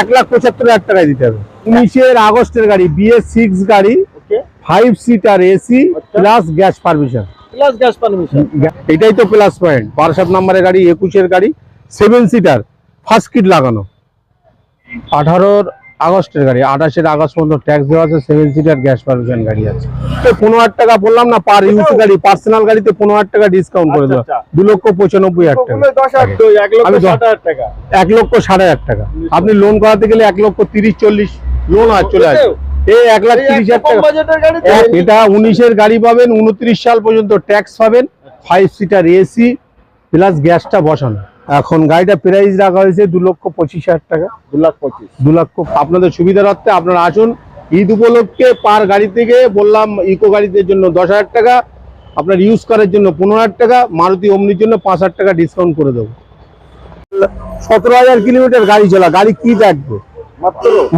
এক লাখ পঁচাত্তর হাজার টাকায় দিতে হবে। উনিশের আগস্টের গাড়ি বিএ সিক্স গাড়ি five seater AC. Plus gas permission plus gas permission এটাই তো প্লাস পয়েন্ট বারাসাত নাম্বারের গাড়ি একুশের গাড়ি সেভেন সিটার ফার্স্ট কিট লাগানো। আঠারোর আগস্টের গাড়ি আঠাশের আগস্ট পর্যন্ত ট্যাক্স দেওয়া আছে সেভেন সিটার গ্যাস পারমিশন গাড়ি আছে। তো পনেরো হাজার টাকা বললাম না পার ইউজ গাড়ি পার্সোনাল গাড়িতে পনেরো হাজার টাকা ডিসকাউন্ট করে দেওয়া। আচ্ছা, দু লক্ষ পঁচানব্বই হাজার টাকা। এক লক্ষ ষাট হাজার টাকা। সাড়ে হাজার টাকা। আপনি লোন করাতে গেলে এক লক্ষ তিরিশ চল্লিশ লোন আর চলে আসবে। এই এক লাখ তিরিশ হাজার টাকা। এটা উনিশের গাড়ি পাবেন উনত্রিশ সাল পর্যন্ত ট্যাক্স পাবেন। ফাইভ সিটার এসি প্লাস গ্যাসটা বসানো। এখন গাড়িটা প্রাইস রাখা হয়েছে দু লক্ষ পঁচিশ হাজার টাকা। দু লাখ পঁচিশ। দু লক্ষ আপনাদের সুবিধার্থে আপনারা আসুন। ঈদ উপলক্ষে পার গাড়ি থেকে বললাম ইকো গাড়িদের জন্য দশ হাজার টাকা আপনার ইউজ করার জন্য পনেরো হাজার টাকা মারুতি অমনির জন্য পাঁচ হাজার টাকা ডিসকাউন্ট করে দেবো। সতেরো হাজার কিলোমিটার গাড়ি চলা গাড়ি কি দেখবে?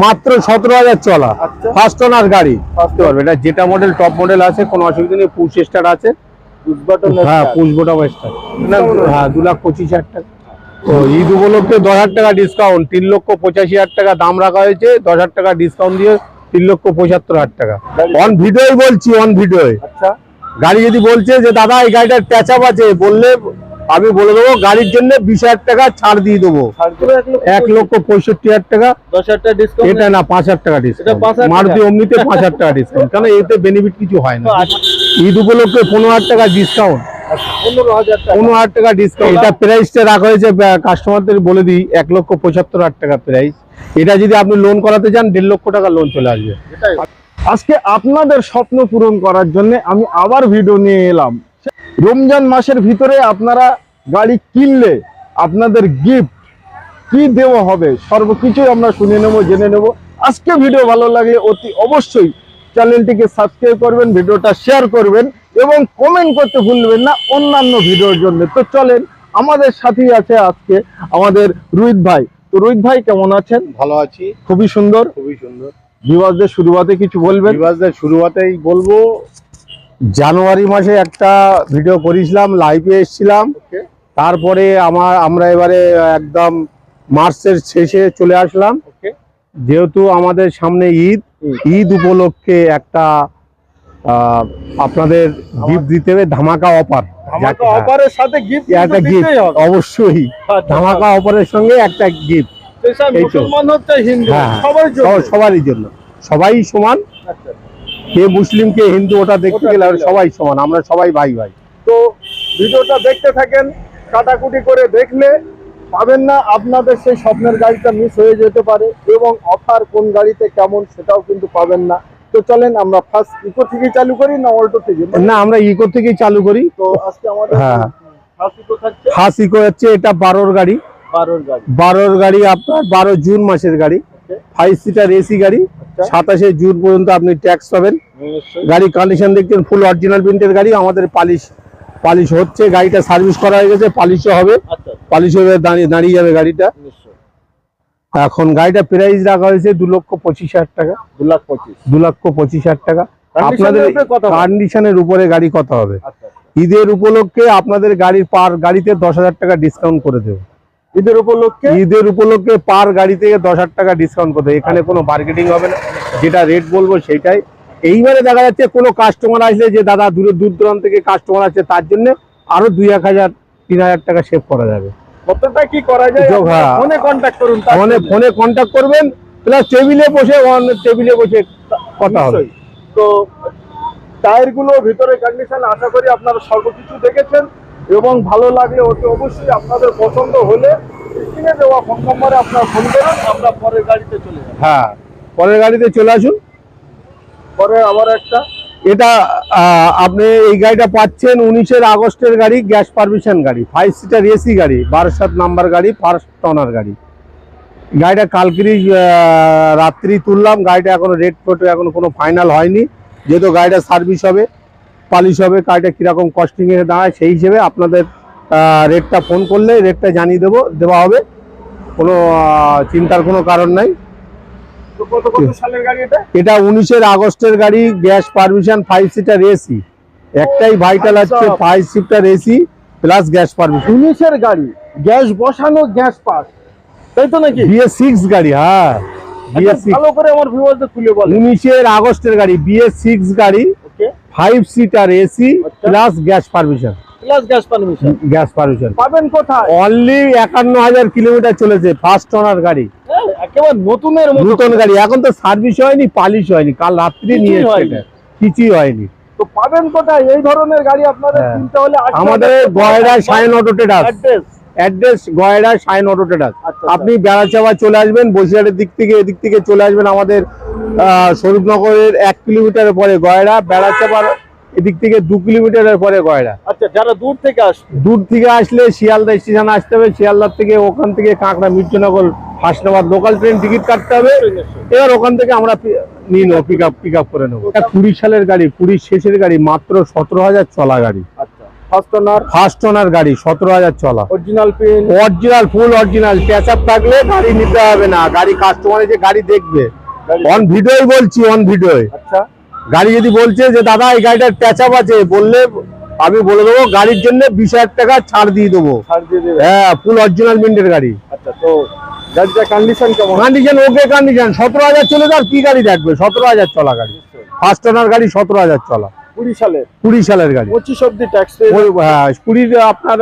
মাত্র? সতেরো হাজার চলা। আচ্ছা। ফার্স্ট ওনার গাড়ি। বুঝতে পারবে এটা যেটা মডেল টপ মডেল আছে কোনো অসুবিধা নেই পুশ স্টার আছে। হ্যাঁ পুশ বোটা স্টার হ্যাঁ দু লাখ পঁচিশ হাজার টাকা। তো ঈদ উপলক্ষে দশ হাজার টাকা ডিসকাউন্ট তিন লক্ষ পঁচাশি হাজার টাকা দাম রাখা হয়েছে দশ হাজার টাকা ডিসকাউন্ট দিয়ে তিন লক্ষ পঁচাত্তর হাজার টাকা। অন ভিডিওই বলছি অন ভিডিওই আচ্ছা। গাড়ি যদি বলছে যে দাদা এই গাড়িটার ট্যাচাপ আছে বললে আমি বলে দেবো গাড়ির জন্য বিশ হাজার টাকা ছাড় দিয়ে দেবো। এক লক্ষ পঁয়ষট্টি হাজার টাকা। দশ হাজার টাকা ডিসকাউন্ট এটা না পাঁচ হাজার টাকা ডিসকাউন্ট মারুতি অমনিতে পাঁচ হাজার টাকা ডিসকাউন্ট কেন এতে বেনিফিট কিছু হয় না। আচ্ছা, ঈদ উপলক্ষে পনেরো হাজার টাকা ডিসকাউন্ট পনেরো হাজার টাকা। পনেরো হাজার টাকা ডিসকাউন্ট এটা প্রাইসটা রাখা হয়েছে কাস্টমারদের বলে দিই এক লক্ষ পঁচাত্তর হাজার টাকা প্রাইস এটা যদি আপনি লোন করাতে চান দেড় লক্ষ টাকা লোন চলে আসবে। আজকে আপনাদের স্বপ্ন পূরণ করার জন্য আমি আবার ভিডিও নিয়ে এলাম। রমজান মাসের ভিতরে আপনারা গাড়ি কিনলে আপনাদের গিফট কি দেওয়া হবে সর্বকিছুই আমরা শুনে নেব জেনে নেব। আজকে ভিডিও ভালো লাগলে অতি অবশ্যই চ্যানেলটিকে সাবস্ক্রাইব করবেন ভিডিওটা শেয়ার করবেন। এবং কমেন্ট করতে ভুলবেন না অন্যান্য ভিডিওর জন্য। তো চলেন আমাদের সাথেই আছে আজকে আমাদের রোহিত ভাই। তো রোহিত ভাই কেমন আছেন? ভালো আছি। খুবই সুন্দর। খুবই সুন্দর। বিবাসদের শুরুয়াতে কিছু বলবেন? বিবাসদের শুরুয়াতেই বলব জানুয়ারি মাসে একটা ভিডিও করেছিলাম লাইভে এসেছিলাম। তারপরে আমার আমরা এবারে একদম মার্চের শেষে চলে আসলাম। যেহেতু আমাদের সামনে ঈদ ঈদ উপলক্ষে একটা আপনাদের গিফট দিতে হবে ধামাকা অফার আমাকে অফারের সাথে গিফট একটা গিফট অবশ্যই। আচ্ছা। ধামাকা অফারের সঙ্গে একটা গিফট হ্যাঁ সবারই জন্য। সবাই সমান। আচ্ছা। কে মুসলিম কে হিন্দু ওটা দেখতে গেলে সবাই সমান। আমরা সবাই ভাই ভাই। তো ভিডিওটা দেখতে থাকেন কাটাকুটি করে দেখলে পাবেন না আপনাদের সেই স্বপ্নের গাড়িটা মিস হয়ে যেতে পারে এবং অফার কোন গাড়িতে কেমন সেটাও কিন্তু পাবেন না। তো চলেন আমরা ফার্স্ট ইকো থেকে চালু করি না অল্টো থেকে না আমরা ইকো থেকেই চালু করি। তো আজকে আমাদের হ্যাঁ। ফার্স্ট ইকো থাকছে? ফার্স্ট ইকো হচ্ছে এটা বারোর গাড়ি। বারোর গাড়ি। বারোর গাড়ি আপনার বারো জুন মাসের গাড়ি. ফাইভ সিটার এসি গাড়ি। আচ্ছা। সাতাশে জুন পর্যন্ত আপনি ট্যাক্স পাবেন। গাড়ি কন্ডিশন দেখছেন ফুল অরিজিনাল প্রিন্টের গাড়ি। আমাদের পালিশ পালিশ হচ্ছে গাড়িটা সার্ভিস করা হয়ে গেছে পালিশও হবে। আচ্ছা। পালিশ হয়ে দাঁড়িয়ে দাঁড়িয়ে যাবে গাড়িটা। এখন গাড়িটা প্রাইস রাখা হয়েছে দু লক্ষ পঁচিশ হাজার টাকা। দু লাখ পঁচিশ। দু লক্ষ পঁচিশ হাজার টাকা। আপনাদের কন্ডিশনের উপরে গাড়ি কত হবে? আচ্ছা ঈদের উপলক্ষে আপনাদের গাড়ির পার গাড়িতে দশ হাজার টাকা ডিসকাউন্ট করে দেবো। ঈদের উপলক্ষে? ঈদের উপলক্ষে পার গাড়ি থেকে দশ হাজার টাকা ডিসকাউন্ট করে দেবো। এখানে কোনো মার্কেটিং হবে না। যেটা রেট বলব সেটাই এইবারে দেখা যাচ্ছে কোনো কাস্টমার আসলে যে দাদা দূরে দূর দূরান্ত থেকে কাস্টমার আছে তার জন্য আরও দুই এক হাজার তিন হাজার টাকা সেভ করা যাবে। কতটা কি করা যায়? হ্যাঁ। ফোনে কন্ট্যাক্ট করুন তার ফোনে ফোনে কন্ট্যাক্ট করবেন প্লাস টেবিলে বসে টেবিলে বসে কথা হবে। তো টায়ারগুলো ভিতরে কন্ডিশন আশা করি আপনারা সর্বকিছু দেখেছেন এবং ভালো লাগলে অতি অবশ্যই আপনাদের পছন্দ হলে স্ক্রিনে দেওয়া ফোন নম্বরে আপনারা ফোন করুন আমরা পরের গাড়িতে চলে যাব। হ্যাঁ পরের গাড়িতে চলে আসুন। পরে আবার একটা। এটা আপনি এই গাড়িটা পাচ্ছেন উনিশের আগস্টের গাড়ি, গ্যাস পারমিশন গাড়ি ফাইভ সিটার এসি গাড়ি বারো সাত নাম্বার গাড়ি ফার্স্ট টনার গাড়ি। গাড়িটা কালকেরই রাত্রি তুললাম, গাড়িটা এখনও রেট ফটো, এখনও কোনো ফাইনাল হয়নি। যেহেতু গাড়িটা সার্ভিস হবে পালিশ হবে, গাড়িটা কীরকম কস্টিংয়ে দাঁড়ায়, সেই হিসেবে আপনাদের রেটটা ফোন করলে রেটটা জানিয়ে দেবো, দেওয়া হবে। কোনো চিন্তার কোনো কারণ নাই তো কত কত সালের গাড়ি এটা? উনিশের আগস্টের গাড়ি gas permission five seater AC একটাই ভাইটাল আছে। Five seater AC plus gas permission উনিশের গাড়ি গ্যাস বসানো গ্যাস পাস তাই তো নাকি? বিএস সিক্স গাড়ি হ্যাঁ। বিএস আচ্ছা, সিক্স ভালো করে আমার ভিউয়ারদের খুলে বলে উনিশের আগস্টের গাড়ি বিএস সিক্স গাড়ি five seater AC. Plus gas permission plus gas permission gas permission পাবেন কোথায়? অনলি একান্ন হাজার কিলোমিটার চলেছে ফার্স্ট ওনার গাড়ি। একেবারে নতুনের মতো নতুন গাড়ি। এখন তো সার্ভিস হয়নি পালিশ হয়নি। কাল রাত্রি নিয়ে এসছে। কিছুই হয়নি। তো পাবেন কোথায়? এই ধরনের গাড়ি আপনাদের হ্যাঁ। কিনতে হলে আমাদের গয়রা সাইন অটো ট্রেডার্স অ্যাড্রেস গয়রা সাইন অটো ট্রেডার্স আপনি বেড়াচাপা চলে আসবেন বসিরহাটের দিক থেকে এদিক থেকে চলে আসবেন আমাদের আহ, স্বরূপনগরের এক কিলোমিটার পরে গয়রা বেড়াচাপার এদিক থেকে দু কিলোমিটারের পরে গয়রা। আচ্ছা যারা দূর থেকে আসবে? দূর থেকে আসলে শিয়ালদা স্টেশন আসতে হবে। শিয়ালদার থেকে ওখান থেকে কাঁকড়া মির্জনগর হাসনাবাদ লোকাল ট্রেন টিকিট কাটতে হবে। এবার ওখান থেকে আমরা নিয়ে নেব পিক আপ পিক আপ করে নেব। কুড়ি সালের গাড়ি কুড়ির শেষের গাড়ি মাত্র সতেরো হাজার চলা গাড়ি। আচ্ছা ফার্স্ট ওনার গাড়ি সতেরো হাজার চলা। Original original full original touch up থাকলে গাড়ি নিতে হবে না। গাড়ি কাস্টমারে যে গাড়ি দেখবে। অন ভিডিওই বলছি অন ভিডিওই আচ্ছা। গাড়ি যদি বলছে যে দাদা এই গাড়িটার ট্যাচ আপ আছে বললে আমি বলে দেবো গাড়ির জন্য বিশ হাজার টাকা ছাড় দিয়ে দেবো। হ্যাঁ ফুল অরিজিনাল মিন্টের গাড়ি। আচ্ছা তো কন্ডিশন কেমন? কন্ডিশন ওকে কন্ডিশন সতেরো হাজার চলে যার কি গাড়ি দেখবে? সতেরো হাজার চলা গাড়ি। ফার্স্ট ওনার গাড়ি সতেরো হাজার চলা। কুড়ি কুড়ি সালের গাড়ি। পঁচিশ অব্দি ট্যাক্স হ্যাঁ কুড়ির আপনার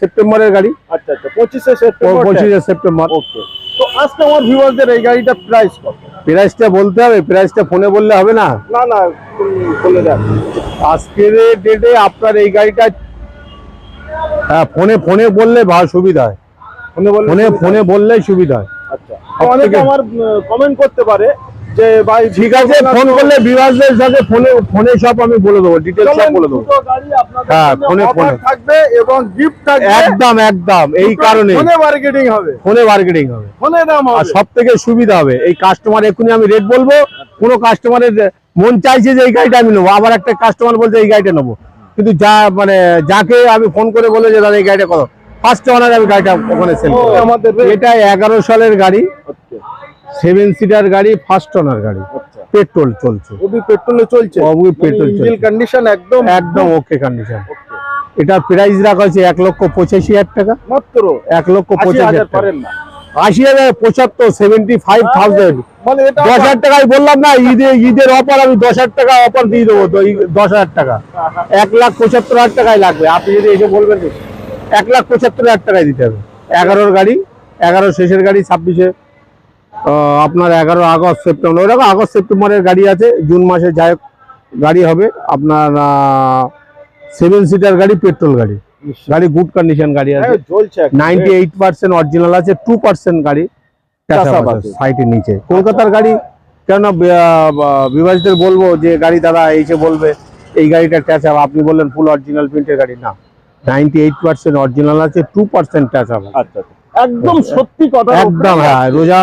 সেপ্টেম্বরের গাড়ি। আচ্ছা আচ্ছা পঁচিশে সেপ্টেম্বর পঁচিশে সেপ্টেম্বর ওকে তো আজকে আমার ভিউয়ারদের এই গাড়িটা প্রাইস কত? প্রাইসটা বলতে হবে প্রাইসটা ফোনে বললে হবে না? না না বলে দেন আজকের ডেটে আপনার এই গাড়িটা হ্যাঁ ফোনে ফোনে বললে ভালো সুবিধা হয়। ফোনে ফোনে ফোনে বললেই সুবিধা হয়। আচ্ছা। অনেকে আমার কমেন্ট করতে পারে। যে ভাই ঠিক আছে ফোন করলে বিভাসদের সাথে ফোনে ফোনে সব আমি বলে দেবো ডিটেলস সব বলে দেবো। হ্যাঁ, ফোনে- ফোনে। থাকবে এবং গিফট থাকবে। একদম একদম এই কারণে। ফোনে মার্কেটিং হবে। ফোনে মার্কেটিং হবে। ফোনে দাম হবে। সব থেকে সুবিধা হবে এই কাস্টমার এক্ষুনি আমি রেট বলব কোনো কাস্টমারের মন চাইছে যে এই গাড়িটা আমি নেব আবার একটা কাস্টমার বলছে এই গাড়িটা নেব। কিন্তু যা মানে যাকে আমি ফোন করে বলে যে দাদা এই গাড়িটা কত? ফার্স্ট ওনার আমি গাড়িটা ওখানে সেল আমাদের। এটা এগারো সালের গাড়ি। সেভেন সিটার গাড়ি ফার্স্ট ওনার গাড়ি। আচ্ছা। পেট্রোল চলছে। ওবি পেট্রোলে চলছে? ওবি পেট্রোল ইঞ্জিন চলছে। কন্ডিশন একদম একদম ওকে কন্ডিশন এটা প্রাইস রাখা হয়েছে এক লক্ষ পঁচাশি হাজার টাকা। মাত্র? এক লক্ষ আশি পঁচাশি হাজার পারেন না। আশি হাজার পঁচাত্তর সেভেন্টি ফাইভ থাউজেন্ড মানে দশ হাজার টাকায় বললাম না ঈদে ঈদের অফার আমি দশ হাজার টাকা অফার দিয়ে দেবো দশ হাজার টাকা। এক লাখ পঁচাত্তর হাজার টাকায় লাগবে। আপনি যদি এসে বলবেন এক লাখ পঁচাত্তর হাজার টাকায় দিতে হবে। এগারোর গাড়ি এগারো শেষের গাড়ি ছাব্বিশে আপনার এগারো আগস্ট সেপ্টেম্বর ওরকম আগস্ট সেপ্টেম্বরের গাড়ি আছে জুন মাসে যাই গাড়ি হবে। আপনার সেভেন সিটার গাড়ি পেট্রোল গাড়ি। গাড়ি গুড কন্ডিশন গাড়ি আছে। হ্যাঁ, নাইনটি এইট পার্সেন্ট অরিজিনাল আছে টু পার্সেন্ট গাড়ি সাইটের নিচে। কলকাতার গাড়ি কেন বিভাজিতের বলব যে গাড়ি দাদা এসে বলবে এই গাড়িটা ট্যাচ আপ আপনি বললেন ফুল অরিজিনাল প্রিন্টের গাড়ি না। নাইনটি এইট পার্সেন্ট অরিজিনাল আছে টু পার্সেন্ট ট্যাচ আপ। একদম সত্যি কথা একদম হ্যাঁ রোজা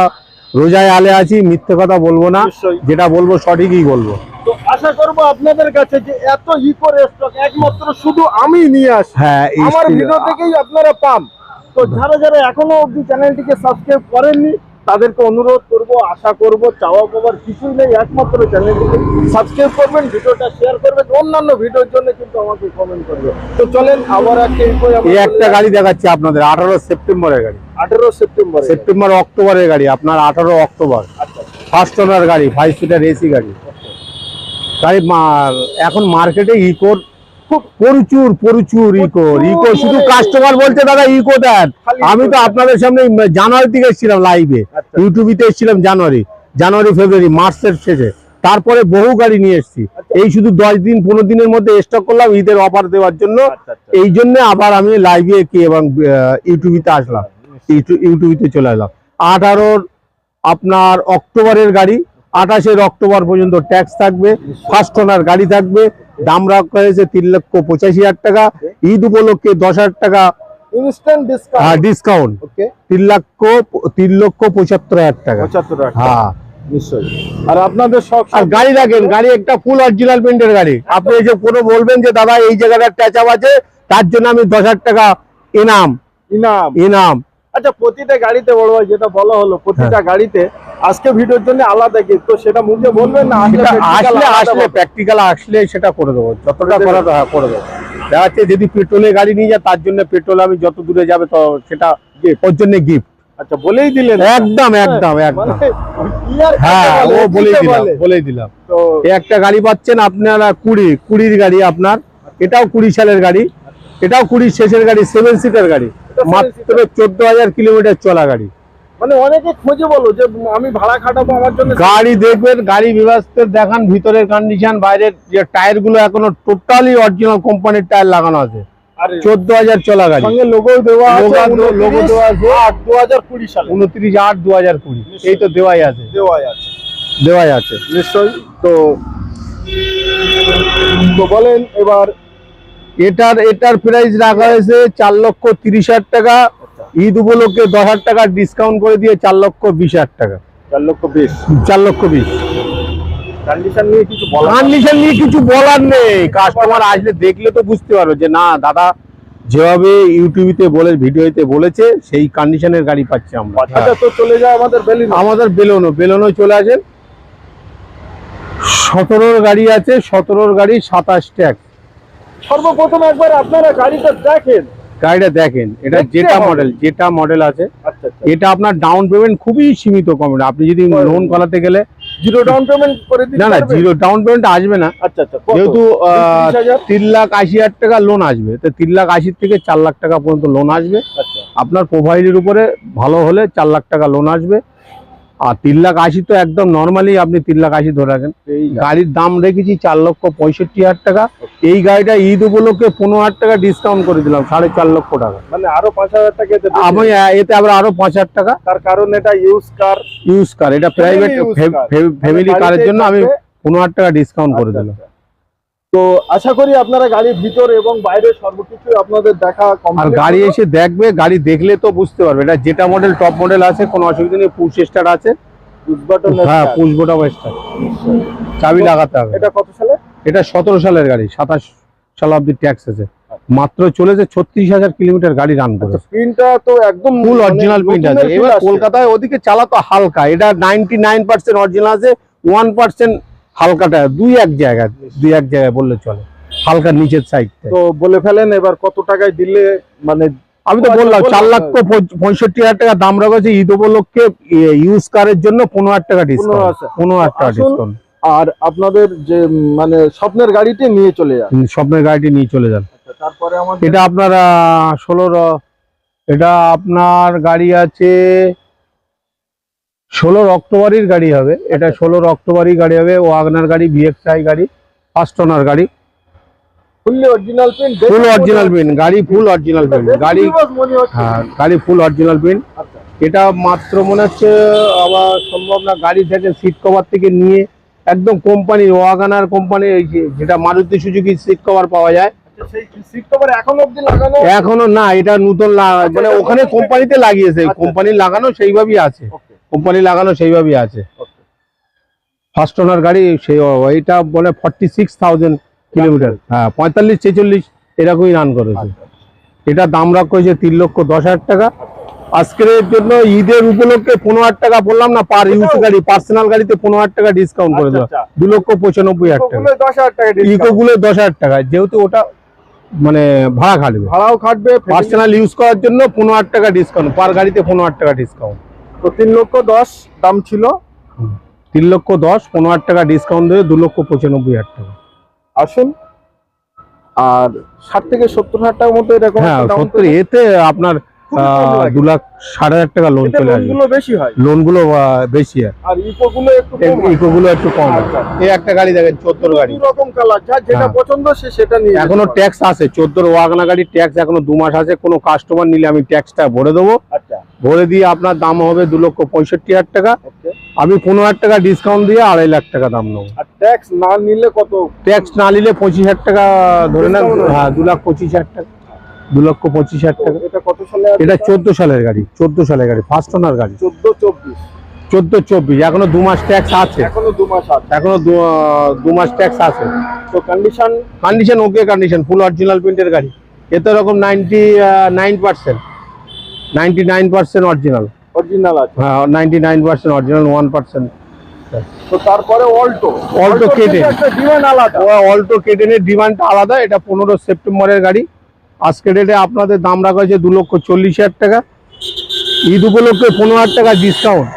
রোজায় আলে আছি মিথ্যে কথা বলব না। যেটা বলব সঠিকই বলব। তো আশা করব আপনাদের কাছে যে এত ইকো স্টক একমাত্র শুধু আমি নিয়ে আসি হ্যাঁ এই আমার ভিডিও থেকেই আপনারা পান। তো যারা যারা এখনও অবধি চ্যানেলটিকে সাবস্ক্রাইব করেননি তাদেরকে অনুরোধ করব আশা করব চাওয়া পাওয়ার কিছুই নেই একমাত্র চ্যানেলটিকে সাবস্ক্রাইব করবেন ভিডিওটা শেয়ার করবেন অন্যান্য ভিডিওর জন্য কিন্তু আমাকে কমেন্ট করবে। তো চলেন আবার একটা এই একটা গাড়ি দেখাচ্ছি আপনাদের আঠারো সেপ্টেম্বরের গাড়ি। আঠারো সেপ্টেম্বর সেপ্টেম্বর অক্টোবরের গাড়ি আপনার আঠারো অক্টোবর। আচ্ছা ফার্স্ট ওনার গাড়ি ফাইভ সিটার এসি গাড়ি। তাই এখন মার্কেটে ইকোর প্রচুর প্রচুর ইকো ইকো শুধু কাস্টমার বলছে দাদা ইকো দেন। আমি তো আপনাদের সামনে জানুয়ারি থেকে এসেছিলাম লাইভে আচ্ছা। ইউটিউবিতে এসেছিলাম জানুয়ারি জানুয়ারি ফেব্রুয়ারি মার্চের শেষে। তারপরে বহু গাড়ি নিয়ে এসেছি। আচ্ছা। এই শুধু দশ দিন পনেরো দিনের মধ্যে স্টক করলাম ঈদের অফার দেওয়ার জন্য। আচ্ছা এই জন্য আবার আমি লাইভে কি এবং ইউটিউবিতে আসলাম। ইউটিউ- ইউটিউবিতে চলে এলাম আঠারোর আপনার অক্টোবরের গাড়ি আঠাশের অক্টোবর পর্যন্ত ট্যাক্স থাকবে। ফার্স্ট ওনার গাড়ি থাকবে। দাম রাখা হয়েছে তিন লক্ষ পঁচাশি হাজার টাকা। ঈদ উপলক্ষে দশ হাজার টাকা। ইনস্ট্যান্ট ডিসকাউন্ট ডিসকাউন্ট তিন লক্ষ তিন লক্ষ পঁচাত্তর হাজার টাকা। হ্যাঁ। নিশ্চয়ই। আর আপনাদের সব আর গাড়ি রাখেন গাড়ি একটা ফুল অরিজিনাল গাড়ি। আপনি যে কোনো বলবেন যে দাদা এই জায়গাটা ট্যাচ আপ আছে তার জন্য আমি দশ হাজার টাকা ইনাম ইনাম ইনাম আচ্ছা প্রতিটা গাড়িতে বড় ভাই যেটা বলা হলো প্রতিটা গাড়িতে আজকে ভিডিওর জন্য আলাদা কি তো সেটা মুখে বলবেন না আসলে আসলে প্র্যাকটিক্যাল আসলে সেটা করে দেবো যতটা করা হ্যাঁ করে দেবো। দেখা যাচ্ছে যদি পেট্রোলে গাড়ি নিয়ে যায় তার জন্য পেট্রোল আমি যত দূরে যাবে তো সেটা ওর জন্য গিফট আচ্ছা বলেই দিলেন। একদম একদম একদম। মানে হ্যাঁ ও বলেই দিলাম বলেই দিলাম। তো এই একটা গাড়ি পাচ্ছেন আপনারা কুড়ি কুড়ির গাড়ি আপনার এটাও কুড়ি সালের গাড়ি এটাও কুড়ির শেষের গাড়ি সেভেন সিটার গাড়ি মাত্র চোদ্দ হাজার কিলোমিটার চলা গাড়ি। মানে অনেকে খোঁজে বলো যে আমি ভাড়া খাটাবো আমার জন্য গাড়ি দেখবেন গাড়ি বিভাস্তের দেখান ভিতরের কন্ডিশন বাইরের যে টায়ারগুলো এখনও টোটালি অরিজিনাল কোম্পানির টায়ার লাগানো আছে। আরে চোদ্দ হাজার চলা গাড়ি। সঙ্গে লোগো দেওয়া দো- logo দেওয়া আছে। আট দু হাজার কুড়ি সালে। উনত্রিশ আট দু হাজার কুড়ি এই তো দেওয়াই আছে। দেওয়া আছে। দেওয়াই আছে। নিশ্চয়ই। তো তো বলেন এবার এটার এটার প্রাইস রাখা হয়েছে চার লক্ষ তিরিশ হাজার টাকা। ঈদ উপলক্ষে দশ হাজার টাকা ডিসকাউন্ট করে দিয়ে চার লক্ষ বিশ হাজার টাকা। চার লক্ষ বিশ। চার লক্ষ বিশ। কন্ডিশন নিয়ে কিছু কন্ডিশন নিয়ে কিছু বলার নেই। কাস্টমার আসলে দেখলে তো বুঝতে পারো যে না দাদা যেভাবে ইউটিউবে বলে ভিডিওতে বলেছে সেই কন্ডিশনের গাড়ি পাচ্ছি আমরা। আচ্ছা তো চলে যায় আমাদের বেলিন। আমাদের বেলোনো বেলোনো চলে আসেন। সতেরোর গাড়ি আছে সতেরোর গাড়ি সাতাশ ট্যাক্স। সর্বপ্রথম একবার আপনারা গাড়িটা দেখেন। গাড়িটা দেখেন এটা যেটা মডেল যেটা মডেল আছে। আচ্ছা আচ্ছা। এটা আপনার ডাউন পেমেন্ট খুবই সীমিত কমে আপনি যদি লোন করাতে গেলে জিরো ডাউন পেমেন্ট করে না না জিরো ডাউন পেমেন্ট আসবে না। আচ্ছা? যেহেতু তিন লাখ আশি হাজার টাকা লোন আসবে। তো তিন লাখ থেকে চার লাখ টাকা পর্যন্ত লোন আসবে। আপনার প্রোফাইলের উপরে ভালো হলে চার লাখ টাকা লোন আসবে। আর তিন লাখ আশি তো একদম নর্মালি আপনি তিন লাখ আশি ধরে রাখেন। গাড়ির দাম রেখেছি চার লক্ষ পঁয়ষট্টি হাজার টাকা। এই গাড়িটা ঈদ উপলক্ষে পনেরো হাজার টাকা ডিসকাউন্ট করে দিলাম সাড়ে চার লক্ষ টাকা। মানে আরও পাঁচ হাজার টাকা আমি এতে আবার আরও পাঁচ হাজার টাকা। তার কারণ এটা ইউজ কার ইউজ কার এটা প্রাইভেট ফ্যামিলি কারের জন্য আমি পনেরো হাজার টাকা ডিসকাউন্ট করে আচ্ছা, দিলাম। আচ্ছা। তো আশা করি আপনারা গাড়ির ভিতর এবং বাইরে সর্বকিছু আপনাদের দেখা আর গাড়ি এসে দেখবে গাড়ি দেখলে তো বুঝতে পারবে। এটা যেটা মডেল টপ মডেল আছে কোনো অসুবিধা নেই পুশ স্টার আছে। হ্যাঁ পুশ বোটাম স্টার চাবি লাগাতে হবে। এটা কত সালে? এটা সতেরো সালের গাড়ি সাতাশ সাল অব্দি ট্যাক্স আছে। মাত্র চলেছে ছত্রিশ হাজার কিলোমিটার গাড়ি রান করে প্রিন্টটা তো একদম ফুল অরিজিনাল প্রিন্ট আছে। এবার কলকাতায় ওদিকে চালাতো হালকা এটা নাইনটি নাইন পার্সেন্ট অরিজিনাল আছে ওয়ান পার্সেন্ট হালকাটা দুই এক জায়গায় দুই এক জায়গায় বললে চলে হালকা নিচের সাইড তো বলে ফেলেন এবার কত টাকায় দিলে মানে আমি তো বললাম চার তো। লক্ষ পঁয়ষট্টি হাজার টাকা দাম রাখা ঈদ উপলক্ষে ইউজ কারের জন্য পনেরো হাজার টাকা ডিসকাউন্ট পনেরো হাজার। টাকা ডিসকাউন্ট আর আপনাদের যে মানে স্বপ্নের গাড়িটি নিয়ে চলে যান। স্বপ্নের গাড়িটি নিয়ে চলে যান। আচ্ছা, তারপরে এটা আপনার ষোলোর এটা আপনার গাড়ি আছে ষোলোর অক্টোবরের গাড়ি হবে। এটা ষোলোর অক্টোবরই গাড়ি হবে ওয়াগনার গাড়ি ভিএক্সআই গাড়ি ফার্স্ট ওনার গাড়ি। Fully original print full original print গাড়ি ফুল অরিজিনাল গাড়ি হ্যাঁ গাড়ি ফুল অরিজিনাল আচ্ছা। এটা মাত্র মনে হচ্ছে সম্ভব না গাড়ি থেকে সিট কভার থেকে নিয়ে একদম ওয়াগানার যেটা মারুতি সুজুকি সিট কভার পাওয়া যায়। আচ্ছা এখন না এটা নতুন মানে ওখানে কোম্পানিতে লাগিয়েছে আচ্ছা। কোম্পানি লাগানো সেইভাবেই আছে। কোম্পানি লাগানো সেইভাবেই আছে। ফার্স্ট ওনার গাড়ি সেই এটা বলে ফর্টি সিক্স থাউজেন্ড কিলোমিটার হ্যাঁ পঁয়তাল্লিশ ছেচল্লিশ এরকমই রান করেছে। আচ্ছা এটা দাম রাখা হয়েছে তিন লক্ষ দশ হাজার টাকা। আজকের জন্য ঈদের উপলক্ষে পনেরো হাজার টাকা বললাম না পার ইউজ গাড়ি পার্সোনাল গাড়িতে পনেরো হাজার টাকা ডিসকাউন্ট করে দিলাম আচ্ছা, দু লক্ষ পঁচানব্বই হাজার টাকা। ওগুলো দশ হাজার টাকা ইকো গুলো দশ হাজার টাকা যেহেতু ওটা মানে ভাড়া খাটবে। ভাড়াও খাটবে পার্সোনাল ইউজ করার জন্য পনেরো হাজার টাকা ডিসকাউন্ট পার গাড়িতে পনেরো হাজার টাকা ডিসকাউন্ট তো তিন লক্ষ দশ দাম ছিল। তিন লক্ষ দশ পনেরো হাজার টাকা ডিসকাউন্ট দেবে দু লক্ষ পঁচানব্বই হাজার টাকা। আসুন। আর ষাট থেকে সত্তর হাজার টাকার মতো এরকম হ্যাঁ সত্তর এতে আপনার খুবই কম আহ, লাগে। দু লাখ ষাট হাজার টাকা লোন চলে আসবে। বেশি হয়। লোনগুলো বেশি আর আর ইকো গুলো একটু ইকো গুলো একটু কম আচ্ছা। এই একটা গাড়ি দেখেন চোদ্দোর গাড়ি। রকম কালার যার যেটা হ্যাঁ। পছন্দ সে সেটা নিয়ে এখনও ট্যাক্স আছে চোদ্দোর ওয়াগনা গাড়ি ট্যাক্স এখনও দু মাস আছে কোনো কাস্টমার নিলে আমি ট্যাক্সটা ভরে দেবো। আচ্ছা। ভরে দিয়ে আপনার দাম হবে দু লক্ষ পঁয়ষট্টি হাজার টাকা। আমি পনেরো হাজার টাকা ডিসকাউন্ট দিয়ে আড়াই লাখ টাকা দাম নেব। আর ট্যাক্স না নিলে কত? ট্যাক্স না নিলে পঁচিশ হাজার টাকা ধরে নেন। হ্যাঁ দু লাখ পঁচিশ হাজার টাকা। দু লক্ষ পঁচিশ হাজার টাকা। এটা কত সালে এটা চোদ্দ সালের গাড়ি চোদ্দ সালের গাড়ি ফার্স্ট ওনার গাড়ি। চোদ্দ চব্বিশ। চোদ্দ চব্বিশ এখনও দু মাস ট্যাক্স আছে। এখনও দু মাস আছে। এখনও দু মাস ট্যাক্স আছে। তো condition condition okay condition full original প্রিন্টের গাড়ি। এতে রকম ninety nine percent ninety nine percent original original আছে। হ্যাঁ ninety nine percent original one percent তো তারপরে অল্টো Alto কেটে। ডিমান্ড আলাদা। অল্টো কেটেনের ডিমান্ডটা আলাদা এটা পনেরো সেপ্টেম্বরের গাড়ি। আজকে ডেটে আপনাদের দাম রাখা হয়েছে দু লক্ষ চল্লিশ হাজার টাকা। ঈদ উপলক্ষে পনেরো হাজার টাকা ডিসকাউন্ট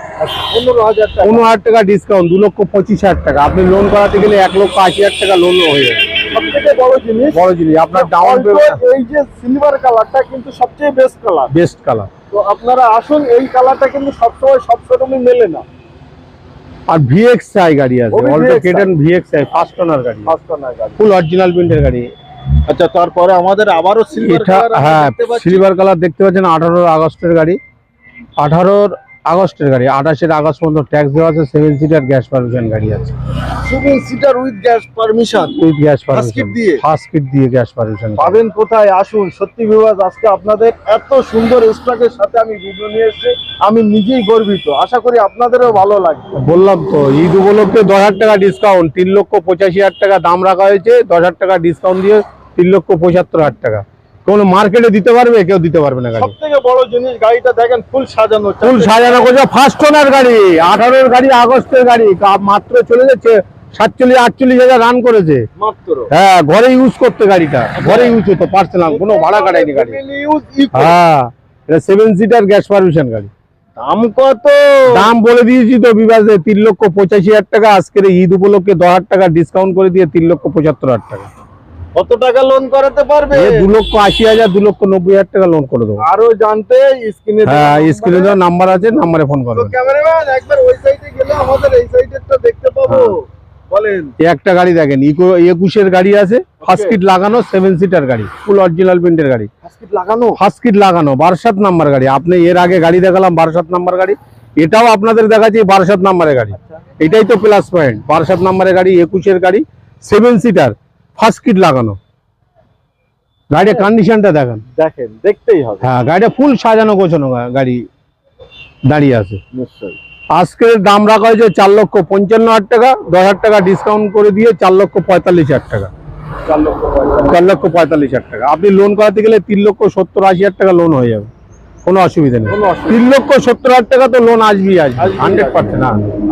পনেরো হাজার টাকা। পনেরো হাজার টাকা ডিসকাউন্ট দু লক্ষ পঁচিশ হাজার টাকা। আপনি লোন করাতে গেলে এক লক্ষ আশি হাজার টাকা লোন হয়ে যাবে। সব বড় জিনিস বড় জিনিস আপনার ডাউন এই যে সিলভার কালারটা কিন্তু সবচেয়ে বেস্ট কালার বেস্ট কালার তো আপনারা আসুন এই কালারটা কিন্তু সবসময় সব শোরুমে মেলে না। আর ভিএক্স আই গাড়ি আছে। Obi Alto VXi K ten VX I first owner গাড়ি। ফার্স্ট ওনার গাড়ি। ফুল অরিজিনাল প্রিন্টের গাড়ি। আচ্ছা তারপরে আমাদের আবারও সিলভার কালার হ্যাঁ সিলভার কালার দেখতে পাচ্ছেন আঠারো আগস্টের গাড়ি। আঠারোর আগস্টের গাড়ি আঠাশের আগস্ট পর্যন্ত ট্যাক্স দেওয়া আছে সেভেন সিটার গ্যাস পারমিশন গাড়ি আছে। Seven seater with gas permission with gas permission দিয়ে? ফার্স্ট কিট দিয়ে গ্যাস পারমিশন পাবেন কোথায়? আসুন সত্যি বিভাগ আজকে আপনাদের এত সুন্দর স্টকের সাথে আমি ভিডিও নিয়ে এসেছি। আমি নিজেই গর্বিত। আশা করি আপনাদেরও ভালো লাগবে। বললাম তো ঈদ উপলক্ষে দশ হাজার টাকা ডিসকাউন্ট তিন লক্ষ পঁচাশি হাজার টাকা দাম রাখা হয়েছে দশ হাজার টাকা ডিসকাউন্ট দিয়ে তিন লক্ষ পঁচাত্তর হাজার টাকা। কোন মার্কেটে দিতে পারবে? কেউ দিতে পারবে না গাড়ি। থেকে বড় জিনিস গাড়িটা দেখেন ফুল সাজানো ফুল সাজানো করছে ফার্স্ট ওনার গাড়ি আঠারোর গাড়ি আগস্টের গাড়ি মাত্র চলে যাচ্ছে সাতচল্লিশ আটচল্লিশ হাজার রান করেছে। হ্যাঁ ঘরে ইউজ করতে গাড়িটা। ঘরে ইউজ হতো পার্সোনাল কোনো ভাড়া কাটায়নি গাড়ি। হ্যাঁ এটা সেভেন সিটার গ্যাস পারমিশন গাড়ি। দাম কত? দাম বলে দিয়েছি তো বিবাসে তিন লক্ষ পঁচাশি হাজার টাকা। আজকের ঈদ উপলক্ষে দশ হাজার টাকা ডিসকাউন্ট করে দিয়ে তিন লক্ষ পঁচাত্তর হাজার টাকা। কত টাকা লোন করাতে পারবে? দু লক্ষ আশি হাজার দু লক্ষ নব্বই হাজার টাকা লোন করে দেবো। আরও জানতে স্ক্রিনে হ্যাঁ স্ক্রিনে দেওয়া নাম্বার আছে নাম্বারে ফোন করবেন ক্যামেরাম্যান একবার ওই সাইডে গেলে আমাদের এই সাইডেরটা দেখতে পাবো। বলেন। একটা গাড়ি দেখেন ইকো একুশের গাড়ি আছে ফার্স্ট কিট লাগানো সেভেন সিটার গাড়ি ফুল অরিজিনাল প্রিন্টের গাড়ি। লাগানো? ফার্স্ট কিট লাগানো বারাসাত নাম্বার গাড়ি। আপনি এর আগে গাড়ি দেখালাম বারাসাত নাম্বার গাড়ি। এটাও আপনাদের দেখাচ্ছি বারাসাত নাম্বারের গাড়ি। এটাই তো প্লাস পয়েন্ট বারাসাত নাম্বারের গাড়ি একুশের গাড়ি সেভেন সিটার ফার্স্ট কিট লাগানো। গাড়ির কন্ডিশনটা দেখেন। দেখেন দেখতেই হবে। হ্যাঁ গাড়িটা ফুল সাজানো গোছানো গাড়ি দাঁড়িয়ে আছে। নিশ্চয়ই। আজকের দাম রাখা হয়েছে চার লক্ষ পঞ্চান্ন হাজার টাকা দশ হাজার টাকা ডিসকাউন্ট করে দিয়ে চার লক্ষ পঁয়তাল্লিশ হাজার টাকা। চার লক্ষ চার লক্ষ পঁয়তাল্লিশ হাজার টাকা। আপনি লোন করাতে গেলে তিন লক্ষ সত্তর আশি হাজার টাকা লোন হয়ে যাবে। কোনো অসুবিধা নেই। তিন লক্ষ সত্তর হাজার টাকা তো লোন আসবেই আসবে আসবেই হান্ড্রেড। পার্সেন্ট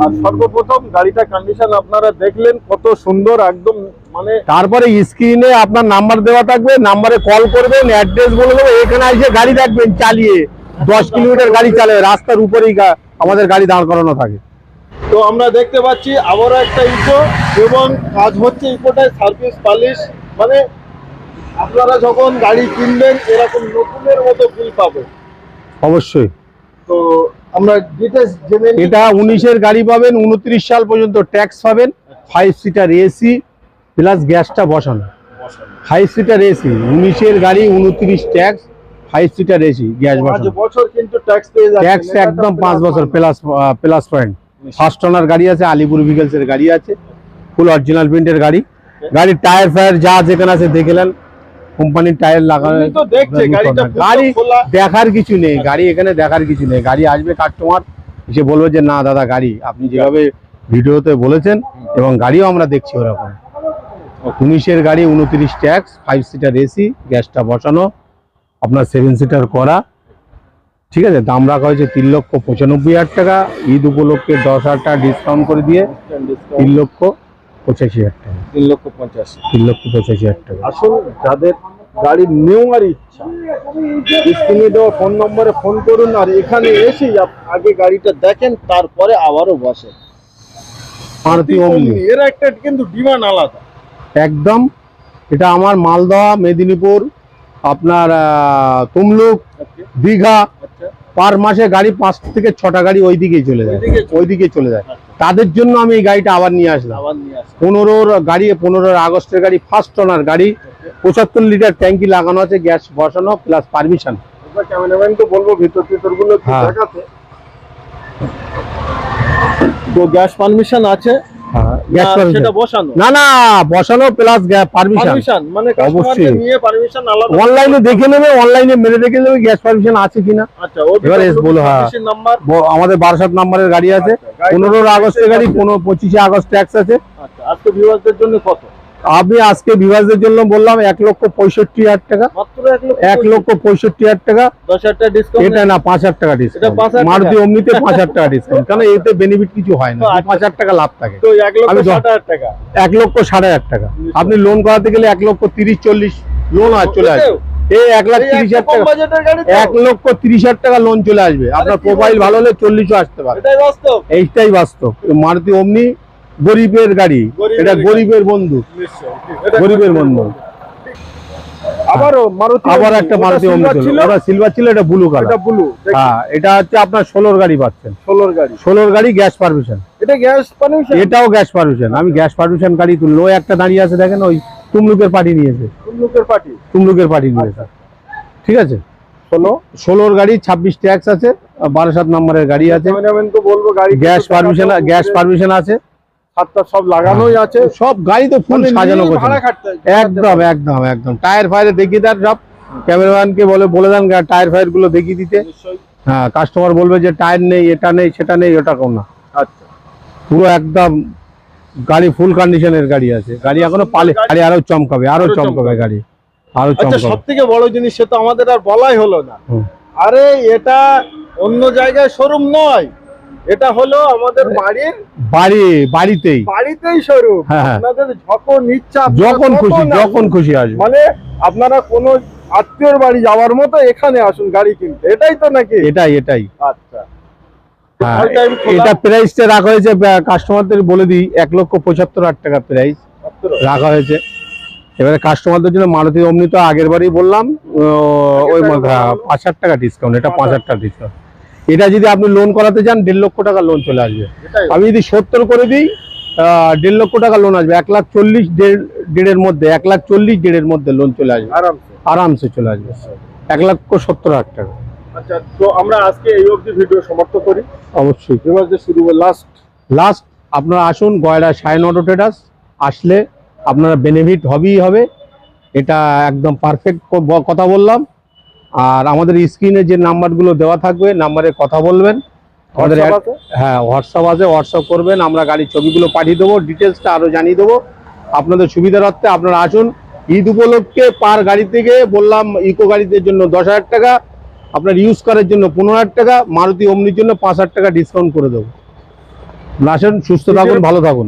আর সর্বপ্রথম গাড়িটা কন্ডিশন আপনারা দেখলেন কত সুন্দর একদম মানে তারপরে স্ক্রিনে আপনার নাম্বার দেওয়া থাকবে নাম্বারে কল করবেন অ্যাড্রেস বলে দেবো এখানে এসে গাড়ি দেখবেন চালিয়ে। দশ কিলোমিটার গাড়ি চালাবে রাস্তার উপরেই আমাদের গাড়ি দাঁড় করানো থাকে। তো আমরা দেখতে পাচ্ছি আবারও একটা ইকো এবং কাজ হচ্ছে ইকোটায় সার্ভিস পালিশ মানে আপনারা যখন গাড়ি কিনবেন এরকম নতুনের মতো ফিল পাবেন। অবশ্যই। তো আমরা। এটা উনিশের গাড়ি পাবেন উনত্রিশ সাল পর্যন্ত ট্যাক্স পাবেন ফাইভ সিটার এসি প্লাস গ্যাসটা বসানো। ফাইভ সিটার এসি উনিশের গাড়ি উনত্রিশ tax five seater AC gas বছর কিন্তু ট্যাক্স ট্যাক্স একদম পাঁচ বছর plus plus point first owner গাড়ি আছে আলিপুর ভিকেলসের গাড়ি আছে। ফুল অরিজিনাল প্রিন্টের গাড়ি। গাড়ির টায়ার ফায়ার যা যেখানে আছে দেখলেন কোম্পানির টায়ার লাগানো গাড়ি দেখার কিছু নেই গাড়ি এখানে দেখার কিছু নেই। গাড়ি আসবে কাস্টমার এসে বলবে যে না দাদা গাড়ি। আপনি যেভাবে ভিডিওতে বলেছেন এবং গাড়িও আমরা দেখছি ওরকম। উনিশের গাড়ি উনত্রিশ ট্যাক্স ফাইভ সিটার এসি গ্যাসটা বসানো আপনার সেভেন সিটার করা। ঠিক আছে দাম রাখা হয়েছে তিন লক্ষ পঁচানব্বই হাজার টাকা। ঈদ উপলক্ষে দশ হাজার টাকা ডিসকাউন্ট করে দিয়ে তিন লক্ষ। পঁচাশি হাজার টাকা। তিন লক্ষ পঞ্চাশ তিন লক্ষ পঁচাশি হাজার টাকা। আসুন যাদের গাড়ি নেওয়ার ইচ্ছা স্ক্রিনে দেওয়া ফোন নম্বরে ফোন করুন আর এখানে এসে আগে গাড়িটা দেখেন তারপরে আবারও বসে মারুতি এর একটা কিন্তু ডিমান্ড আলাদা। একদম। এটা আমার মালদহ মেদিনীপুর আপনার তমলুক দীঘা। আচ্ছা। পার মাসে গাড়ি পাঁচ থেকে ছটা গাড়ি ওই দিকেই চলে যায়। ওই দিকে চলে যায়। তাদের জন্য আমি এই গাড়িটা আবার নিয়ে আসলাম। পনেরোর গাড়ি পনেরোর আগস্টের গাড়ি ফার্স্ট ওনার গাড়ি। পঁচাত্তর লিটার ট্যাঙ্কি লাগানো আছে গ্যাস বসানো প্লাস পারমিশন বলব ভিতর ভিতরগুলো একটু হ্যাঁ। তো গ্যাস পারমিশন আছে। গ্যাস সেটা বসানো। না না বসানো প্লাস পারমিশন পারমিশন মানে অবশ্যই। নিয়ে পারমিশন আলাদা অনলাইনে দেখে নেবে অনলাইনে মেরে দেখে নেবে গ্যাস পারমিশন আছে কিনা। আচ্ছা এবার এস বলো, হ্যাঁ। নাম্বার আমাদের নাম্বারের গাড়ি আছে। আচ্ছা, পনেরোর আগস্টের গাড়ি পনেরো পঁচিশে আগস্ট ট্যাক্স আছে। আচ্ছা আজকে ভিউয়ারদের জন্য কত? আমি আজকে বিভাগের জন্য বললাম এক লক্ষ পঁয়ষট্টি হাজার টাকা। এক লক্ষ পঁয়ষট্টি। হাজার টাকা। এটা না পাঁচ হাজার টাকা ডিসকাউন্ট মারুতি অমনিতে পাঁচ হাজার টাকা ডিসকাউন্ট কারণ এতে বেনিফিট কিছু হয় না। আচ্ছা। পাঁচ হাজার টাকা লাভ থাকে। এক লক্ষ সাড়ে হাজার টাকা। আপনি লোন করাতে গেলে এক লক্ষ তিরিশ চল্লিশ লোন আর চলে আসবে। এই এক লাখ তিরিশ হাজার টাকা? এক লক্ষ তিরিশ হাজার টাকা লোন চলে আসবে। আপনার প্রোফাইল ভালো হলে চল্লিশও আসতে পারে। এইটাই বাস্তব। মারুতি অমনি গরিবের গাড়ি এটা গরিবের বন্ধু গরিবের বন্ধু। আবারও মারুতি আবার একটা মারুতি অমনি silver ছিল। ওটা সিলভার ছিল এটা ব্লু এটা ব্লু হ্যাঁ এটা হচ্ছে আপনার ষোলোর গাড়ি পাচ্ছেন। ষোলোর গাড়ি। ষোলোর গাড়ি গ্যাস পারমিশন এটা গ্যাস পারমিশন এটাও গ্যাস পারমিশন আমি গ্যাস পারমিশন গাড়ি তুললো একটা দাঁড়িয়ে আছে দেখেন ওই তুমলুকের পার্টি নিয়েছে। পার্টি তুমলুকের পার্টি নিয়েছে। ঠিক আছে? ষোলো? ষোলোর গাড়ি ছাব্বিশ ট্যাক্স আছে বারো সাত নম্বরের গাড়ি আছে। তো বলব গাড়ি গ্যাস পারমিশন গ্যাস পারমিশন আছে। সাতটা সব লাগানোই আছে। সব গাড়ি তো ফুল মানে সাজানো একদম একদম একদম। টায়ার ফায়ারে দেখিয়ে দেন সব। ক্যামেরাম্যানকে বলে বলে দেন টায়ার ফায়ারগুলো দেখিয়ে দিতে। হ্যাঁ কাস্টমার বলবে যে টায়ার নেই এটা নেই সেটা নেই ওটা কোন না। আচ্ছা। পুরো একদম গাড়ি ফুল কন্ডিশনের গাড়ি আছে। গাড়ি এখনও পালে গাড়ি আরও চমকাবে আরও চমকাবে। গাড়ি। আরও আচ্ছা সব থেকে বড় জিনিস সে তো আমাদের আর বলাই হলো না। আরে এটা অন্য জায়গায় শোরুম নয়। এটা হলো আমাদের বাড়ির বাড়ি বাড়িতেই। বাড়িতেই শোরুম। হ্যাঁ, হ্যাঁ। আপনাদের যখন ইচ্ছা যখন খুশি যখন খুশি আসবে। মানে আপনারা কোনো আত্মীয়র বাড়ি যাওয়ার মতো এখানে আসুন গাড়ি কিনতে। এটাই তো নাকি? এটাই এটাই। আচ্ছা। হ্যাঁ, এটা প্রাইসটা রাখা হয়েছে কাস্টমারদের বলে দিই এক লক্ষ পঁচাত্তর হাজার টাকা প্রাইস রাখা হয়েছে। এবারে কাস্টমারদের জন্য মারুতি অমনি তো আগের বারই বললাম ওই পাঁচ হাজার টাকা ডিসকাউন্ট এটা পাঁচ হাজার। টাকা ডিসকাউন্ট এটা যদি আপনি লোন করাতে চান দেড় লক্ষ টাকা লোন চলে আসবে। আমি যদি সত্তর করে দিই দেড় লক্ষ টাকা লোন আসবে। এক লাখ চল্লিশ দেড় দেড়ের মধ্যে এক লাখ চল্লিশ দেড়ের মধ্যে লোন চলে আসবে। আরামসে। আরামসে চলে আসবে এক লক্ষ সত্তর হাজার টাকা। আচ্ছা তো আমরা আজকে এই অবধি ভিডিও সমাপ্ত করি। অবশ্যই। এবার যে শুরু লাস্ট লাস্ট আপনারা আসুন গয়রা সাইন অটো ট্রেডার্স আসলে আপনারা বেনিফিট হবেই হবে। এটা একদম পারফেক্ট কথা বললাম। আর আমাদের স্ক্রিনে যে নাম্বারগুলো দেওয়া থাকবে নাম্বারে কথা বলবেন। আমাদের হ্যাঁ হোয়াটসঅ্যাপ আছে হোয়াটসঅ্যাপ করবেন আমরা গাড়ির ছবিগুলো পাঠিয়ে দেবো ডিটেলসটা আরও জানিয়ে দেবো। আপনাদের সুবিধার্থে আপনারা আসুন। ঈদ উপলক্ষে পার গাড়ি থেকে বললাম ইকো গাড়িদের জন্য দশ হাজার টাকা আপনার ইউজ করার জন্য পনেরো হাজার টাকা মারুতি অমনির জন্য পাঁচ হাজার টাকা ডিসকাউন্ট করে দেবো। আসুন সুস্থ থাকুন ভালো থাকুন।